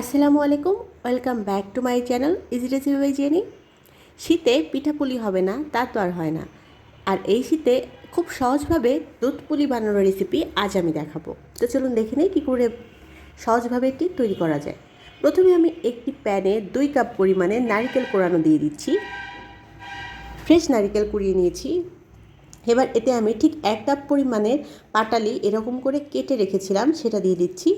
আসসালামু আলাইকুম, welcome back to my channel easy recipe by Jenny শীতে পিঠাপুলি হবে না, তা তো আর হয় না। আর এই শীতে খুব সহজভাবে দুধ পুলি বানানোর রেসিপি আজ আমি দেখাবো। তো চলুন দেখে নিই কী করে সহজভাবে এটি তৈরি করা যায়। প্রথমে আমি একটি প্যানে দুই কাপ পরিমাণে নারকেল কোরানো দিয়ে দিচ্ছি। ফ্রেশ নারকেল কুড়িয়ে নিয়েছি। এবার এতে আমি ঠিক এক কাপ পরিমাণের পাটালি এরকম করে কেটে রেখেছিলাম, সেটা দিয়ে দিচ্ছি।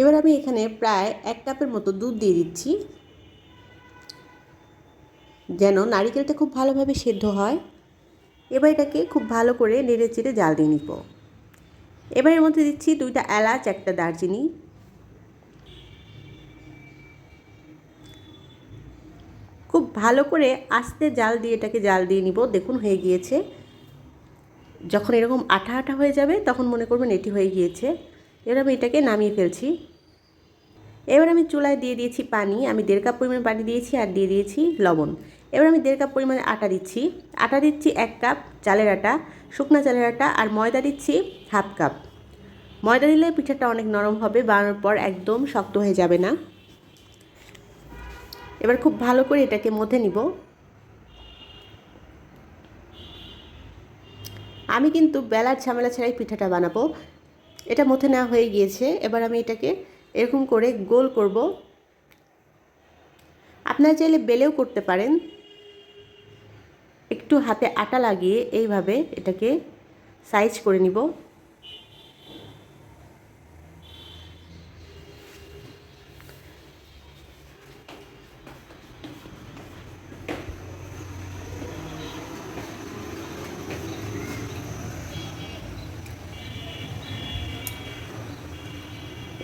এবার আমি এখানে প্রায় এক কাপের মতো দুধ দিয়ে দিচ্ছি। যেন নারিকেলটা খুব ভালোভাবে সেদ্ধ হয়। এবার এটাকে খুব ভালো করে নেড়ে চেড়ে জাল দিয়ে নিব। এবার এর মধ্যে দিচ্ছি দুইটা এলাচ, একটা দারচিনি। খুব ভালো করে আস্তে জাল দিয়ে এটাকে জাল দিয়ে নিব। দেখুন হয়ে গিয়েছে। যখন এরকম আঠা আঠা হয়ে যাবে, তখন মনে করবেন এটি হয়ে গিয়েছে। এবার আমি এটাকে নামিয়ে ফেলছি। এবার আমি চুলায় দিয়ে দিয়েছি পানি, আমি দেড় কাপ পরিমাণ পানি দিয়েছি আর দিয়ে দিয়েছি লবণ। এবার আমি দেড় কাপ পরিমাণে আটা দিচ্ছি। আটা দিচ্ছি এক কাপ চালের আটা, শুকনা চালের আটা আর ময়দা দিচ্ছি হাফ কাপ। ময়দা দিলে পিঠাটা অনেক নরম হবে, বানানোর পর একদম শক্ত হয়ে যাবে না। এবার খুব ভালো করে এটাকে মধ্যে নিব। আমি কিন্তু বেলার ঝামেলা ছাড়াই পিঠাটা বানাবো। এটা মধ্যে নেওয়া হয়ে গিয়েছে। এবার আমি এটাকে এরকম করে গোল করব। আপনারা চাইলে বেলেও করতে পারেন। একটু হাতে আটা লাগিয়ে এইভাবে এটাকে সাইজ করে নিব।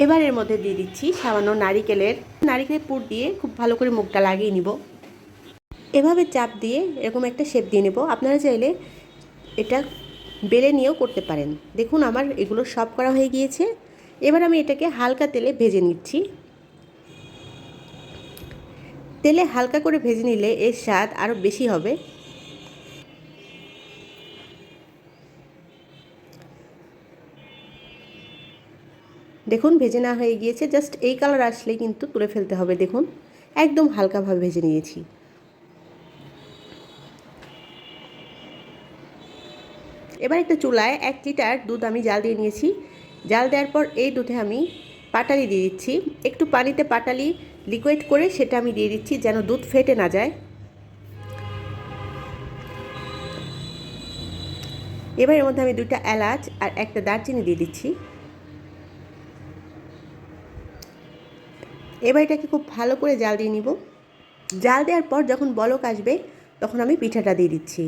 এবার এর মধ্যে দিয়ে দিচ্ছি সামান্য নারিকেলের। নারিকেলের পুর দিয়ে খুব ভালো করে মুখটা লাগিয়ে নিব। এভাবে চাপ দিয়ে এরকম একটা শেপ দিয়ে নেব। আপনারা চাইলে এটা বেলে নিয়েও করতে পারেন। দেখুন আমার এগুলো সব করা হয়ে গিয়েছে। এবার আমি এটাকে হালকা তেলে ভেজে নিচ্ছি। তেলে হালকা করে ভেজে নিলে এর স্বাদ আরও বেশি হবে। দেখুন ভেজে না হয়ে গিয়েছে জাস্ট এই কালার আসলেই কিন্তু তুলে ফেলতে হবে, দেখুন। একদম হালকাভাবে ভেজে নিয়েছি। এবার একটা চুলায় এক লিটার দুধ আমি জাল দিয়ে নিয়েছি। জাল দেওয়ার পর এই দুধে আমি পাটালি দিয়ে দিচ্ছি। একটু পানিতে পাটালি লিকুইড করে সেটা আমি দিয়ে দিচ্ছি যেন দুধ ফেটে না যায়। এবার এর মধ্যে আমি দুইটা এলাচ আর একটা দারচিনি দিয়ে দিচ্ছি। এবার এটাকে খুব ভালো করে জাল দিয়ে নিব। জাল দেওয়ার পর যখন বলক আসবে, তখন আমি পিঠাটা দিয়ে দিচ্ছি।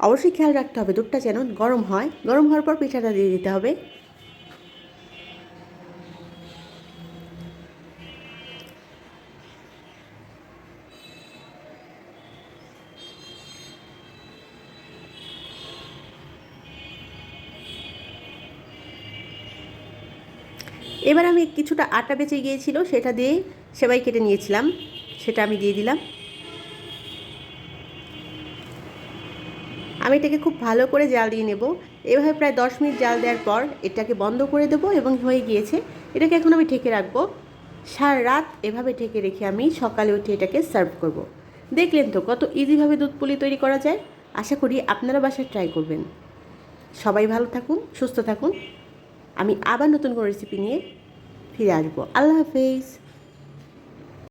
অবশ্যই খেয়াল রাখতে হবে, দুধটা যেন গরম হয়। গরম হওয়ার পর পিঠাটা দিয়ে দিতে হবে। এবার আমি কিছুটা আটা বেঁচে গিয়েছিল, সেটা দিয়ে সেবাই কেটে নিয়েছিলাম, সেটা আমি দিয়ে দিলাম। আমি এটাকে খুব ভালো করে জাল দিয়ে নেব। এভাবে প্রায় দশ মিনিট জাল দেওয়ার পর এটাকে বন্ধ করে দেবো এবং হয়ে গিয়েছে। এটাকে এখন আমি ঢেকে রাখব। সারা রাত এভাবে ঢেকে রেখে আমি সকালে উঠে এটাকে সার্ভ করব। দেখলেন তো কত ইজিভাবে দুধ পুলি তৈরি করা যায়? আশা করি আপনারা বাসায় ট্রাই করবেন। সবাই ভালো থাকুন, সুস্থ থাকুন। আমি আবার নতুন কোনো রেসিপি নিয়ে ফিরে আসব। আল্লাহ হাফেজ।